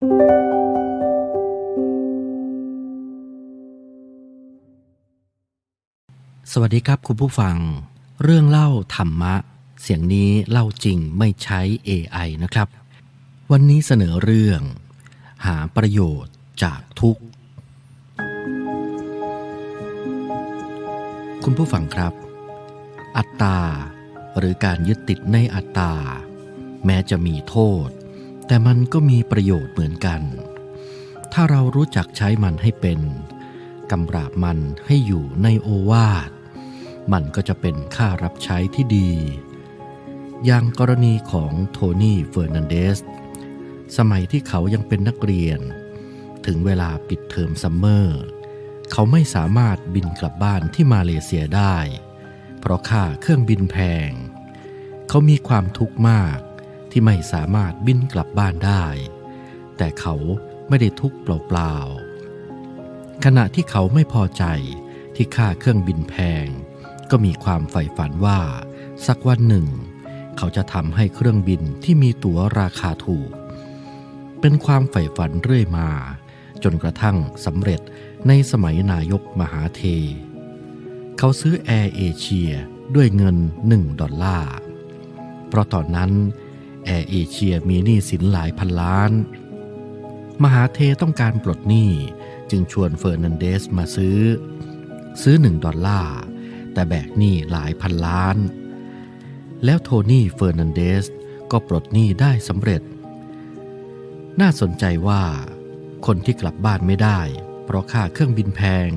สวัสดีครับคุณผู้ฟัง เรื่องเล่าธรรมะ เสียงนี้เล่าจริงไม่ใช้ AI นะครับ วันนี้เสนอเรื่อง หาประโยชน์จากทุกข์ คุณผู้ฟังครับ อัตตา หรือการยึดติดในอัตตา แม้จะมีโทษ แต่มันก็มีประโยชน์เหมือนกัน ถ้าเรารู้จักใช้มันให้เป็นกำราบมันให้อยู่ในโอวาท มันก็จะเป็นค่ารับใช้ที่ดี อย่างกรณีของโทนี่เฟอร์นันเดส สมัยที่เขายังเป็นนักเรียน ถึงเวลาปิดเทอมซัมเมอร์ เขาไม่สามารถบินกลับบ้านที่มาเลเซียได้ เพราะค่าเครื่องบินแพง เขามีความทุกข์มาก ที่ไม่สามารถบินกลับบ้านได้ แต่เขาไม่ได้ทุกข์เปล่าๆขณะที่เขาไม่พอใจที่ค่าเครื่องบินแพง ก็มีความใฝ่ฝันว่า สักวันหนึ่ง เขาจะทำให้เครื่องบินที่มีตั๋วราคาถูก เป็นความใฝ่ฝันเรื่อยมา จนกระทั่งสำเร็จในสมัยนายกมหาเท เขาซื้อแอร์เอเชียด้วยเงิน1ดอลลาร์เพราะตอนนั้น แอร์เอเชียมีหนี้สินหลายพันล้าน มหาเทต้องการปลดหนี้จึงชวนเฟอร์นันเดสมาซื้อ ซื้อหนึ่งดอลลาร์ แต่แบกหนี้หลายพันล้าน แล้วโทนี่เฟอร์นันเดสก็ปลดหนี้ได้สำเร็จ น่าสนใจว่าคนที่กลับบ้านไม่ได้ เพราะค่าเครื่องบินแพง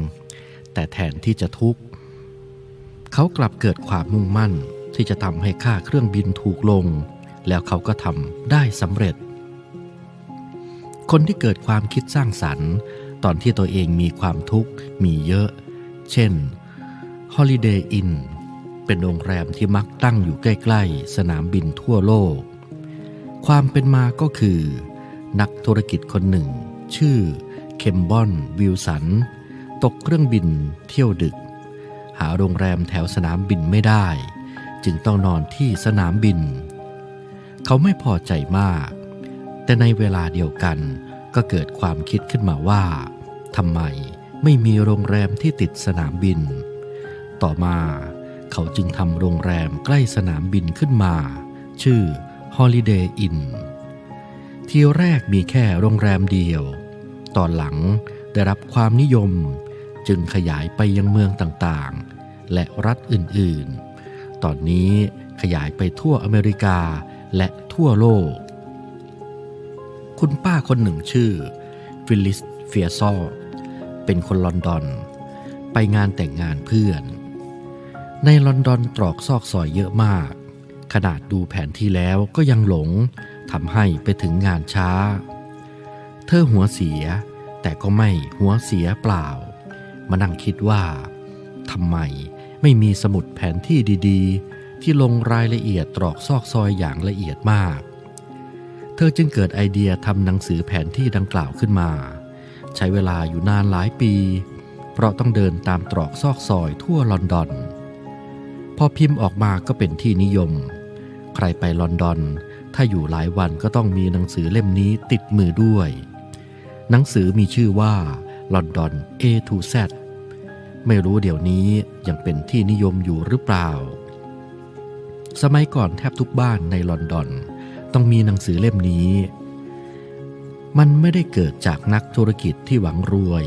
แต่แทนที่จะทุกข์ เขากลับเกิดความมุ่งมั่นที่จะทำให้ค่าเครื่องบินถูกลง แล้วเขาก็ทำได้สำเร็จ คนที่เกิดความคิดสร้างสรรค์ ตอนที่ตัวเองมีความทุกข์มีเยอะ เช่น Holiday Inn เป็นโรงแรมที่มักตั้งอยู่ใกล้ ๆ สนามบินทั่วโลก ความเป็นมาก็คือ นักธุรกิจคนหนึ่ง ชื่อเคมบอนวิลสัน ตกเครื่องบินเที่ยวดึก หาโรงแรมแถวสนามบินไม่ได้ จึงต้องนอนที่สนามบิน เขาไม่พอใจมาก แต่ในเวลาเดียวกันก็เกิดความคิดขึ้นมาว่าทำไมไม่มีโรงแรมที่ติดสนามบิน ต่อมาเขาจึงทำโรงแรมใกล้สนามบินขึ้นมา ชื่อ Holiday Inn ทีแรกมีแค่โรงแรมเดียว ตอนหลังได้รับความนิยมจึงขยายไปยังเมืองต่างๆ และรัฐอื่นๆ ตอนนี้ขยายไปทั่วอเมริกา และทั่วโลก คุณป้าคนหนึ่งชื่อฟิลิสเฟียซอเป็นคนลอนดอน ไปงานแต่งงานเพื่อน ในลอนดอนตรอกซอกซอยเยอะมาก ขนาดดูแผนที่แล้วก็ยังหลงทำให้ไปถึงงานช้า เธอหัวเสียแต่ก็ไม่หัวเสียเปล่า มานั่งคิดว่าทำไมไม่มีสมุดแผนที่ดีๆ ที่ลงรายละเอียดตรอกซอกซอยอย่างละเอียดมาก เธอจึงเกิดไอเดียทำหนังสือแผนที่ดังกล่าวขึ้นมา ใช้เวลาอยู่นานหลายปี เพราะต้องเดินตามตรอกซอกซอยทั่วลอนดอน พอพิมพ์ออกมาก็เป็นที่นิยม ใครไปลอนดอน ถ้าอยู่หลายวันก็ต้องมีหนังสือเล่มนี้ติดมือด้วย หนังสือมีชื่อว่าลอนดอน A to Z ไม่รู้เดี๋ยวนี้ยังเป็นที่นิยมอยู่หรือเปล่า สมัยก่อนแทบทุกบ้านในลอนดอน ต้องมีหนังสือเล่มนี้ มันไม่ได้เกิดจากนักธุรกิจที่หวังรวย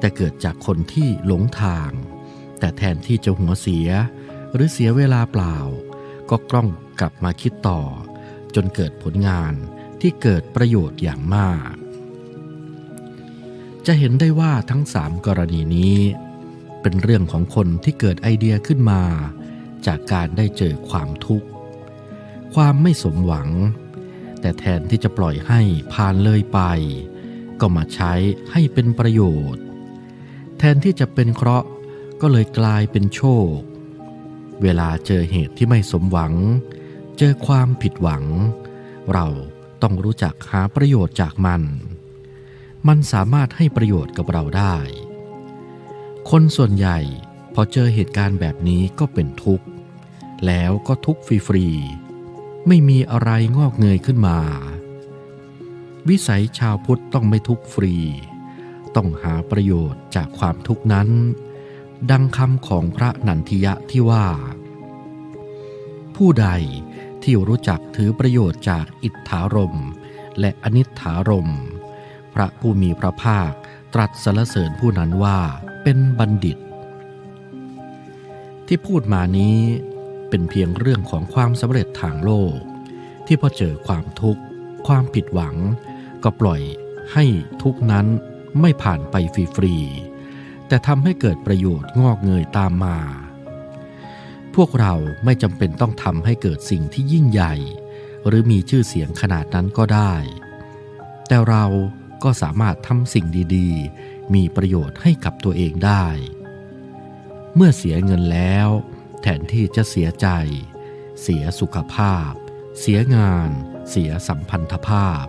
แต่เกิดจากคนที่หลงทาง แต่แทนที่จะหัวเสีย หรือเสียเวลาเปล่า ก็กล้องกลับมาคิดต่อ จนเกิดผลงานที่เกิดประโยชน์อย่างมาก จะเห็นได้ว่าทั้งสามกรณีนี้ เป็นเรื่องของคนที่เกิดไอเดียขึ้นมา จากการได้เจอความทุกข์ ความไม่สมหวัง แต่แทนที่จะปล่อยให้ผ่านเลยไป ก็มาใช้ให้เป็นประโยชน์ แทนที่จะเป็นเคราะห์ก็เลยกลายเป็นโชค เวลาเจอเหตุที่ไม่สมหวัง เจอความผิดหวัง เราต้องรู้จักหาประโยชน์จากมัน มันสามารถให้ประโยชน์กับเราได้ คนส่วนใหญ่ พอเจอเหตุการณ์แบบนี้ก็เป็นทุกข์ แล้วก็ทุกข์ฟรีๆ ไม่มีอะไรงอกเงยขึ้นมา วิสัยชาวพุทธต้องไม่ทุกข์ฟรี ต้องหาประโยชน์จากความทุกข์นั้น ดังคำของพระนันทิยะที่ว่า ผู้ใดที่รู้จักถือประโยชน์จากอิทธารมและอนิถารม พระผู้มีพระภาคตรัสสรรเสริญผู้นั้นว่าเป็นบัณฑิต ที่พูดมานี้เป็นเพียงเรื่องของความสำเร็จทางโลก ที่พอเจอความทุกข์ ความผิดหวัง ก็ปล่อยให้ทุกนั้นไม่ผ่านไปฟรีๆแต่ทำให้เกิดประโยชน์งอกเงยตามมา พวกเราไม่จำเป็นต้องทำให้เกิดสิ่งที่ยิ่งใหญ่ หรือมีชื่อเสียงขนาดนั้นก็ได้ แต่เราก็สามารถทำสิ่งดีๆ มีประโยชน์ให้กับตัวเองได้ เมื่อเสียเงินแล้ว แทนที่จะเสียใจ เสียสุขภาพ เสียงาน เสียสัมพันธภาพ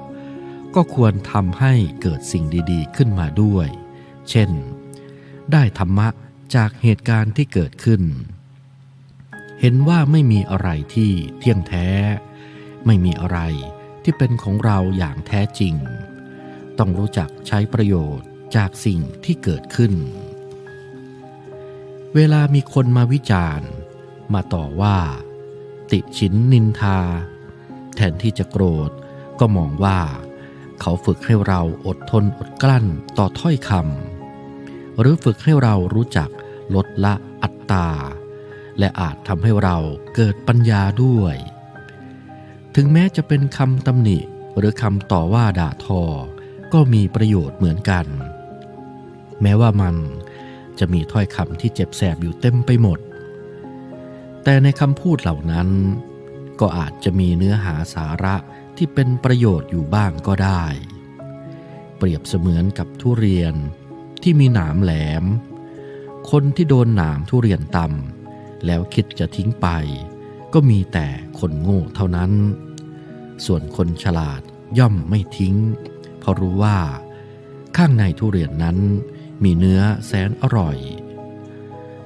ก็ควรทำให้เกิดสิ่งดีๆ ขึ้นมาด้วย เช่น ได้ธรรมะจากเหตุการณ์ที่เกิดขึ้น เห็นว่าไม่มีอะไรที่เที่ยงแท้ ไม่มีอะไรที่เป็นของเราอย่างแท้จริง ต้องรู้จักใช้ประโยชน์จากสิ่งที่เกิดขึ้น เวลามีคนมาวิจารณ์ มาต่อว่า ติชินนินทา แทนที่จะโกรธก็มองว่า เขาฝึกให้เราอดทนอดกลั้นต่อถ้อยคำหรือฝึกให้เรารู้จักลดละอัตตา และอาจทำให้เราเกิดปัญญาด้วย ถึงแม้จะเป็นคำตำหนิหรือคำต่อว่าด่าทอ ก็มีประโยชน์เหมือนกัน แม้ว่ามัน จะมีถ้อยคำที่เจ็บแสบอยู่เต็มไปหมด แต่ในคำพูดเหล่านั้น ก็อาจจะมีเนื้อหาสาระที่เป็นประโยชน์อยู่บ้างก็ได้ เปรียบเสมือนกับทุเรียนที่มีหนามแหลม คนที่โดนหนามทุเรียนตำแล้วคิดจะทิ้งไป ก็มีแต่คนโง่เท่านั้น ส่วนคนฉลาดย่อมไม่ทิ้ง เพราะรู้ว่า ข้างในทุเรียนนั้น มีเนื้อแสนอร่อย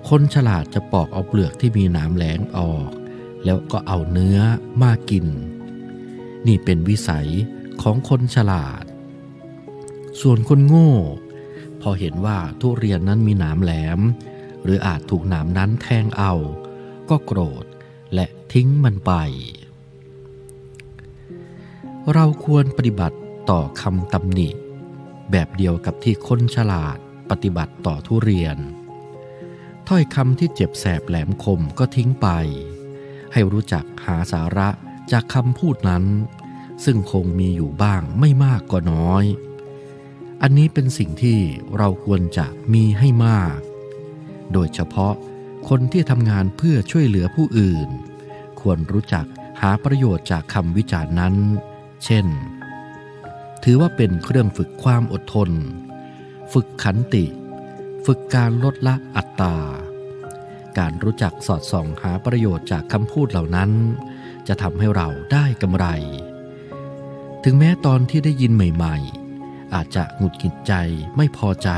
คนฉลาดจะปอกเอาเปลือกที่มีหนามแหลมออก แล้วก็เอาเนื้อมากิน นี่เป็นวิสัยของคนฉลาด ส่วนคนโง่ พอเห็นว่าทุเรียนนั้นมีหนามแหลม หรืออาจถูกหนามนั้นแทงเอา ก็โกรธและทิ้งมันไป เราควรปฏิบัติต่อคำตำหนิ แบบเดียวกับที่คนฉลาด ปฏิบัติต่อทุเรียน ถ้อยคำที่เจ็บแสบแหลมคมก็ทิ้งไป ให้รู้จักหาสาระจากคำพูดนั้น ซึ่งคงมีอยู่บ้างไม่มากก็น้อย อันนี้เป็นสิ่งที่เราควรจะมีให้มาก โดยเฉพาะคนที่ทำงานเพื่อช่วยเหลือผู้อื่น ควรรู้จักหาประโยชน์จากคำวิจารณ์นั้น เช่น ถือว่าเป็นเครื่องฝึกความอดทน ฝึกขันติ ฝึกการลดละอัตตา การรู้จักสอดส่องหาประโยชน์จากคำพูดเหล่านั้น จะทำให้เราได้กำไร ถึงแม้ตอนที่ได้ยินใหม่ ๆ อาจจะหงุดหงิดใจไม่พอใจ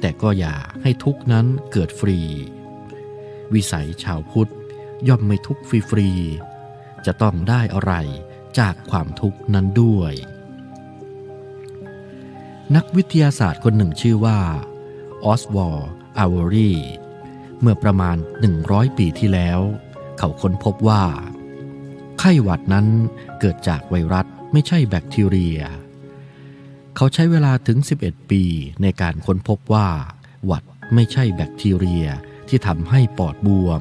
แต่ก็อย่าให้ทุกนั้นเกิดฟรี วิสัยชาวพุทธย่อมไม่ทุกฟรีๆจะต้องได้อะไรจากความทุกข์นั้นด้วย นักวิทยาศาสตร์คนหนึ่งชื่อว่าออสวอลอาวอรีเมื่อประมาณ 100 ปีที่แล้ว เขาค้นพบว่า ไข้หวัดนั้นเกิดจากไวรัสไม่ใช่แบคทีเรีย เขาใช้เวลาถึง 11 ปีในการค้นพบว่า หวัดไม่ใช่แบคทีเรียที่ทำให้ปอดบวม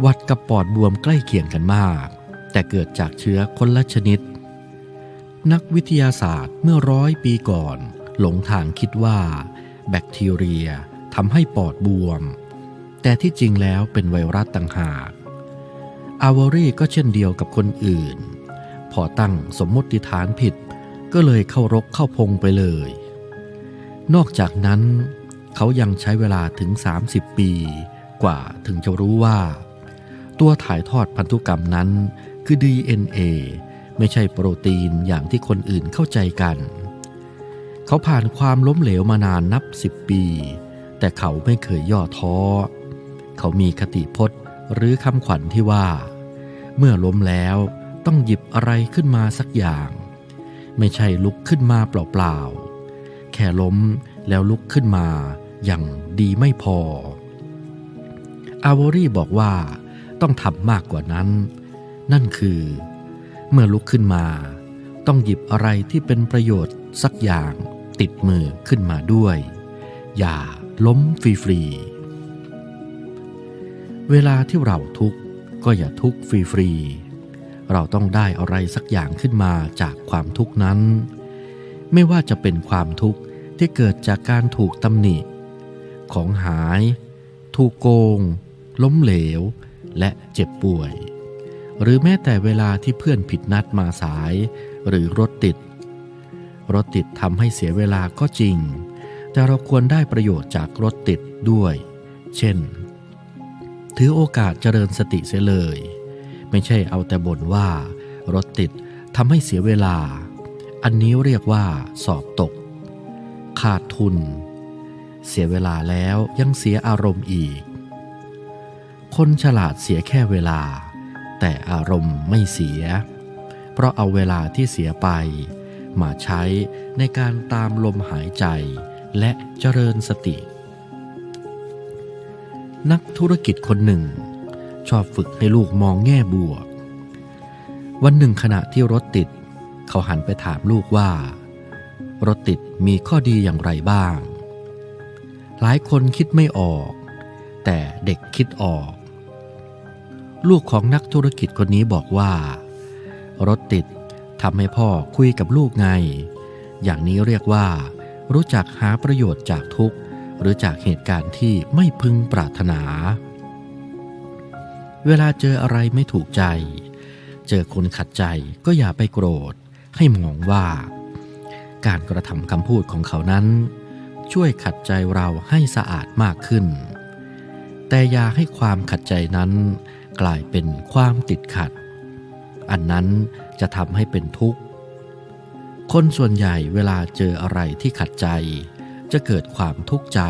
หวัดกับปอดบวมใกล้เคียงกันมาก แต่เกิดจากเชื้อคนละชนิด นักวิทยาศาสตร์เมื่อร้อยปีก่อน หลงทางคิดว่า แบคทีเรียทำให้ปอดบวม แต่ที่จริงแล้วเป็นไวรัสต่างหาก อาวอรี่ก็เช่นเดียวกับคนอื่น พอตั้งสมมติฐานผิด ก็เลยเข้ารกเข้าพงไปเลย นอกจากนั้น เขายังใช้เวลาถึง 30 ปี กว่าถึงจะรู้ว่า ตัวถ่ายทอดพันธุกรรมนั้นคือ DNA ไม่ใช่โปรตีนอย่างที่คนอื่นเข้าใจกัน เขาผ่านความล้มเหลวมานานนับสิบปี แต่เขาไม่เคยย่อท้อ เขามีคติพจน์หรือคำขวัญที่ว่า เมื่อล้มแล้วต้องหยิบอะไรขึ้นมาสักอย่าง ไม่ใช่ลุกขึ้นมาเปล่าๆ แค่ล้มแล้วลุกขึ้นมาอย่างดีไม่พอ อาวอรี่บอกว่าต้องทำมากกว่านั้น นั่นคือ เมื่อลุกขึ้นมา ต้องหยิบอะไรที่เป็นประโยชน์สักอย่างติดมือขึ้นมาด้วย อย่าล้มฟรีๆเวลาที่เราทุกข์ก็อย่าทุกข์ฟรีๆเราต้องได้อะไรสักอย่างขึ้นมาจากความทุกข์นั้น ไม่ว่าจะเป็นความทุกข์ที่เกิดจากการถูกตำหนิ ของหาย ถูกโกง ล้มเหลว และเจ็บป่วย หรือแม้แต่เวลาที่เพื่อนผิดนัดมาสาย หรือรถติด รถติดทำให้เสียเวลาก็จริง แต่เราควรได้ประโยชน์จากรถติดด้วย เช่น ถือโอกาสเจริญสติเสียเลย ไม่ใช่เอาแต่บ่นว่า รถติดทำให้เสียเวลา อันนี้เรียกว่าสอบตก ขาดทุน เสียเวลาแล้วยังเสียอารมณ์อีก คนฉลาดเสียแค่เวลา แต่อารมณ์ไม่เสีย เพราะเอาเวลาที่เสียไป มาใช้ในการตามลมหายใจและเจริญสติ นักธุรกิจคนหนึ่ง ชอบฝึกให้ลูกมองแง่บวก วันหนึ่งขณะที่รถติด เขาหันไปถามลูกว่า รถติดมีข้อดีอย่างไรบ้าง หลายคนคิดไม่ออก แต่เด็กคิดออก ลูกของนักธุรกิจคนนี้บอกว่า รถติดทำให้พ่อคุยกับลูกไง อย่างนี้เรียกว่า รู้จักหาประโยชน์จากทุกข์ หรือจากเหตุการณ์ที่ไม่พึงปรารถนา เวลาเจออะไรไม่ถูกใจ เจอคนขัดใจก็อย่าไปโกรธ ให้มองว่า การกระทำคำพูดของเขานั้น ช่วยขัดใจเราให้สะอาดมากขึ้น แต่อย่าให้ความขัดใจนั้น กลายเป็นความติดขัด อันนั้นจะทำให้เป็นทุกข์ คนส่วนใหญ่เวลาเจออะไรที่ขัดใจ จะเกิดความทุกข์ใจ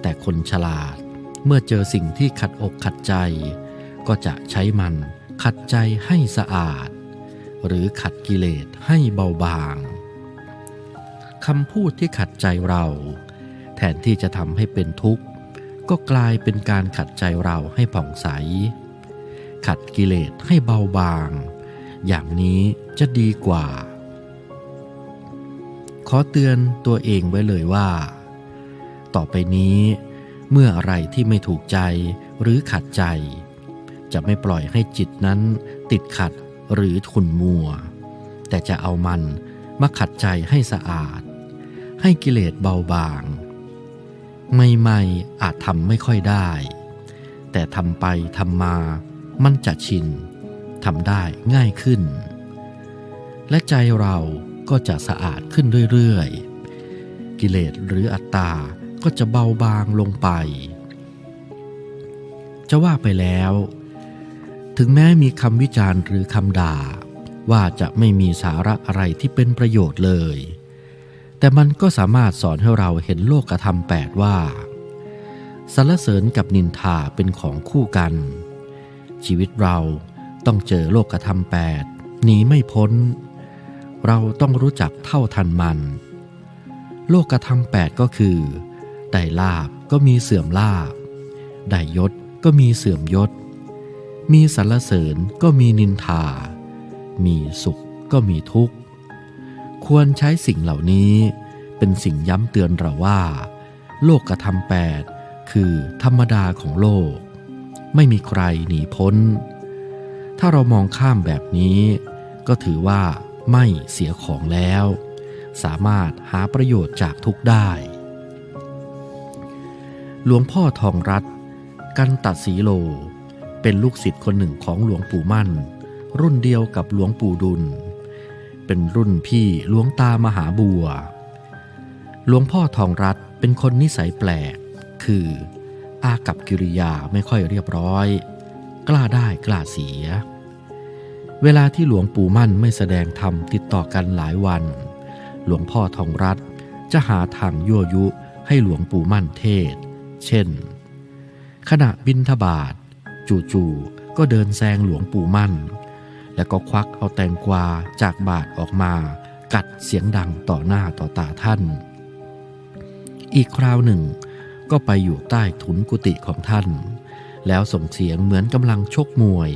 แต่คนฉลาดเมื่อเจอสิ่งที่ขัดอกขัดใจ ก็จะใช้มันขัดใจให้สะอาด หรือขัดกิเลสให้เบาบางคำพูดที่ขัดใจเรา แทนที่จะทำให้เป็นทุกข์ ก็กลายเป็นการขัดใจเราให้ผ่องใส ขัดกิเลสให้เบาบาง อย่างนี้จะดีกว่า ขอเตือนตัวเองไว้เลยว่า ต่อไปนี้ เมื่ออะไรที่ไม่ถูกใจหรือขัดใจ จะไม่ปล่อยให้จิตนั้นติดขัดหรือขุ่นมัว แต่จะเอามันมาขัดใจให้สะอาด ให้กิเลสเบาบาง ใหม่ๆอาจทำไม่ค่อยได้ แต่ทำไปทำมามันจะชินทำได้ง่ายขึ้น และใจเราก็จะสะอาดขึ้นเรื่อยๆ กิเลสหรืออัตตา ก็จะเบาบางลงไป จะว่าไปแล้ว ถึงแม้มีคำวิจารณ์หรือคำด่า ว่าจะไม่มีสาระอะไรที่เป็นประโยชน์เลย แต่มันก็สามารถสอนให้เราเห็นโลกธรรมแปดว่าสรรเสริญกับนินทาเป็นของคู่กัน ชีวิตเราต้องเจอโลกธรรมแปดหนีไม่พ้น เราต้องรู้จักเท่าทันมัน โลกธรรมแปดก็คือ ได้ลาบก็มีเสื่อมลาบ ได้ยศก็มีเสื่อมยศ มีสรรเสริญก็มีนินทา มีสุขก็มีทุกข์ ควรใช้สิ่งเหล่านี้เป็นสิ่งย้ำเตือนเราว่า โลกธรรมแปดคือธรรมดาของโลก ไม่มีใครหนีพ้น ถ้าเรามองข้ามแบบนี้ ก็ถือว่าไม่เสียของแล้ว สามารถหาประโยชน์จากทุกได้ หลวงพ่อทองรัตกันตัดสีโล เป็นลูกศิษย์คนหนึ่งของหลวงปู่มั่น รุ่นเดียวกับหลวงปู่ดุล เป็นรุ่นพี่หลวงตามหาบัว หลวงพ่อทองรัตเป็นคนนิสัยแปลก คือ อากับกิริยาไม่ค่อยเรียบร้อย กล้าได้กล้าเสีย เวลาที่หลวงปู่มั่นไม่แสดงธรรมติดต่อกันหลายวัน หลวงพ่อทองรัตจะหาทางยั่วยุให้หลวงปู่มั่นเทศ เช่น ขณะบินทบาท จู่ๆก็เดินแซงหลวงปู่มั่น แล้วก็ควักเอาแตงกวาจากบาทออกมา กัดเสียงดังต่อหน้าต่อตาท่าน อีกคราวหนึ่ง ก็ไปอยู่ใต้ถุนกุฏิของท่าน แล้วส่งเสียงเหมือนกำลังชกมวย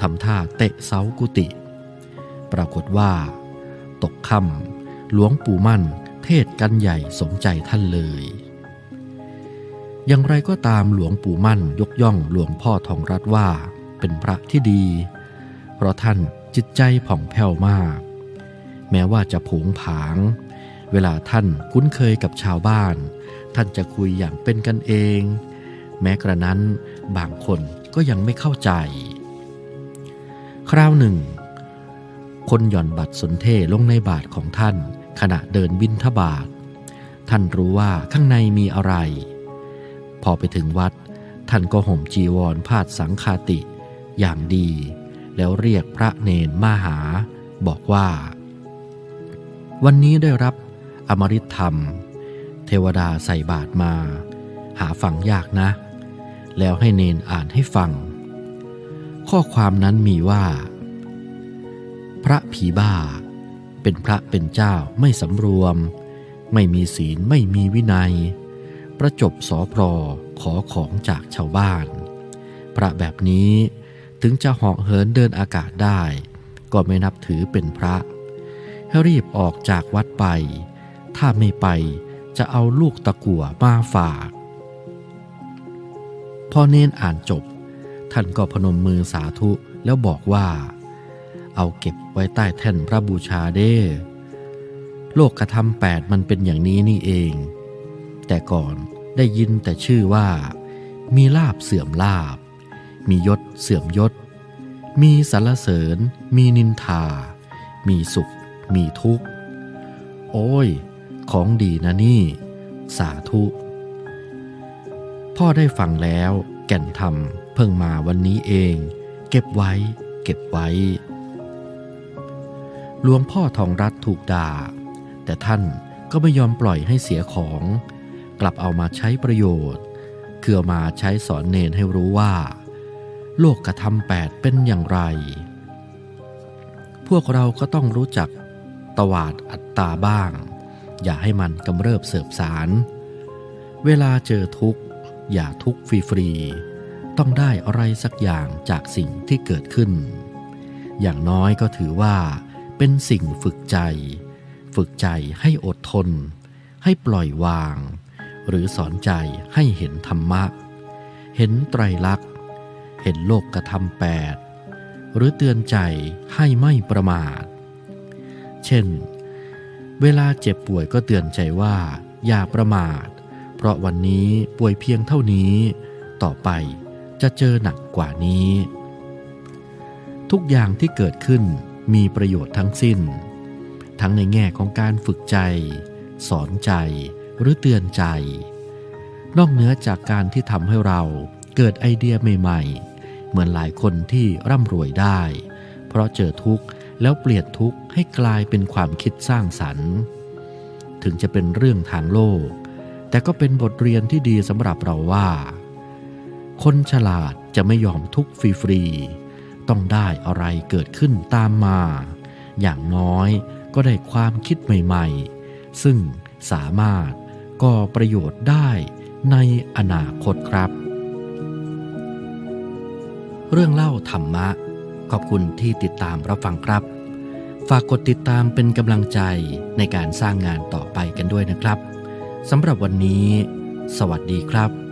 ทำท่าเตะเสากุฏิปรากฏว่า ตกค่ำหลวงปู่มั่นเทศกันใหญ่สมใจท่านเลย อย่างไรก็ตามหลวงปู่มั่นยกย่องหลวงพ่อทองรัตว่า เป็นพระที่ดี เพราะท่านจิตใจผ่องแผ้วมาก แม้ว่าจะผงผาง เวลาท่านคุ้นเคยกับชาวบ้าน ท่านจะคุยอย่างเป็นกันเอง แม้กระนั้นบางคนก็ยังไม่เข้าใจ คราวหนึ่ง คนหย่อนบัตรสนเทลงในบาทของท่านขณะเดินบินทบาท ท่านรู้ว่าข้างในมีอะไร พอไปถึงวัด ท่านก็ห่มจีวรพาดสังคาติอย่างดี แล้วเรียกพระเนนมาหา บอกว่า วันนี้ได้รับอมริตธรรม เทวดาใส่บาทมา หาฟังยากนะ แล้วให้เนนอ่านให้ฟัง ข้อความนั้นมีว่า พระผีบ้า เป็นพระเป็นเจ้าไม่สำรวม ไม่มีศีลไม่มีวินัย ประจบสอพรขอของจากชาวบ้าน พระแบบนี้ ถึงจะเหาะเหินเดินอากาศได้ ก็ไม่นับถือเป็นพระให้รีบออกจากวัดไป ถ้าไม่ไปจะเอาลูกตะกั่วมาฝาก พอเนนอ่านจบ ท่านก็พนมมือสาธุแล้วบอกว่า เอาเก็บไว้ใต้แท่นพระบูชาเด้ โลกกระทำแปดมันเป็นอย่างนี้นี่เอง แต่ก่อนได้ยินแต่ชื่อว่า มีลาบเสื่อมลาบ มียศเสื่อมยศ มีสรรเสริญ มีนินทา มีสุข มีทุกข์ โอ้ย ของดีนะนี่ สาธุ พ่อได้ฟังแล้วแก่นธรรมเพิ่งมาวันนี้เอง เก็บไว้ เก็บไว้ หลวงพ่อทองรัตถูกด่า แต่ท่านก็ไม่ยอมปล่อยให้เสียของ กลับเอามาใช้ประโยชน์ คือเอามาใช้สอนเนนให้รู้ว่า โลกกระทำแปดเป็นอย่างไร พวกเราก็ต้องรู้จักตวาดอัตตาบ้าง อย่าให้มันกำเริบเสบสาร เวลาเจอทุกข์ อย่าทุกข์ฟรีๆต้องได้อะไรสักอย่างจากสิ่งที่เกิดขึ้น อย่างน้อยก็ถือว่า เป็นสิ่งฝึกใจ ฝึกใจให้อดทน ให้ปล่อยวาง หรือสอนใจให้เห็นธรรมะ เห็นไตรลักษณ์ เห็นโลกกระทำแปดหรือเตือนใจให้ไม่ประมาท เช่น เวลาเจ็บป่วยก็เตือนใจว่า อย่าประมาท เพราะวันนี้ป่วยเพียงเท่านี้ ต่อไปจะเจอหนักกว่านี้ ทุกอย่างที่เกิดขึ้นมีประโยชน์ทั้งสิ้น ทั้งในแง่ของการฝึกใจ สอนใจหรือเตือนใจ นอกเหนือจากการที่ทำให้เราเกิดไอเดียใหม่ๆ เหมือนหลายคนที่ร่ำรวยได้ เพราะเจอทุกข์แล้วเปลี่ยนทุกข์ให้กลายเป็นความคิดสร้างสรรค์ ถึงจะเป็นเรื่องทางโลก แต่ก็เป็นบทเรียนที่ดีสำหรับเราว่า คนฉลาดจะไม่ยอมทุกข์ฟรีๆต้องได้อะไรเกิดขึ้นตามมา อย่างน้อยก็ได้ความคิดใหม่ๆ ซึ่งสามารถก่อประโยชน์ได้ในอนาคตครับ เรื่องเล่าธรรมะ ขอบคุณที่ติดตามรับฟังครับ ฝากกดติดตามเป็นกำลังใจในการสร้างงานต่อไปกันด้วยนะครับสำหรับวันนี้ สวัสดีครับ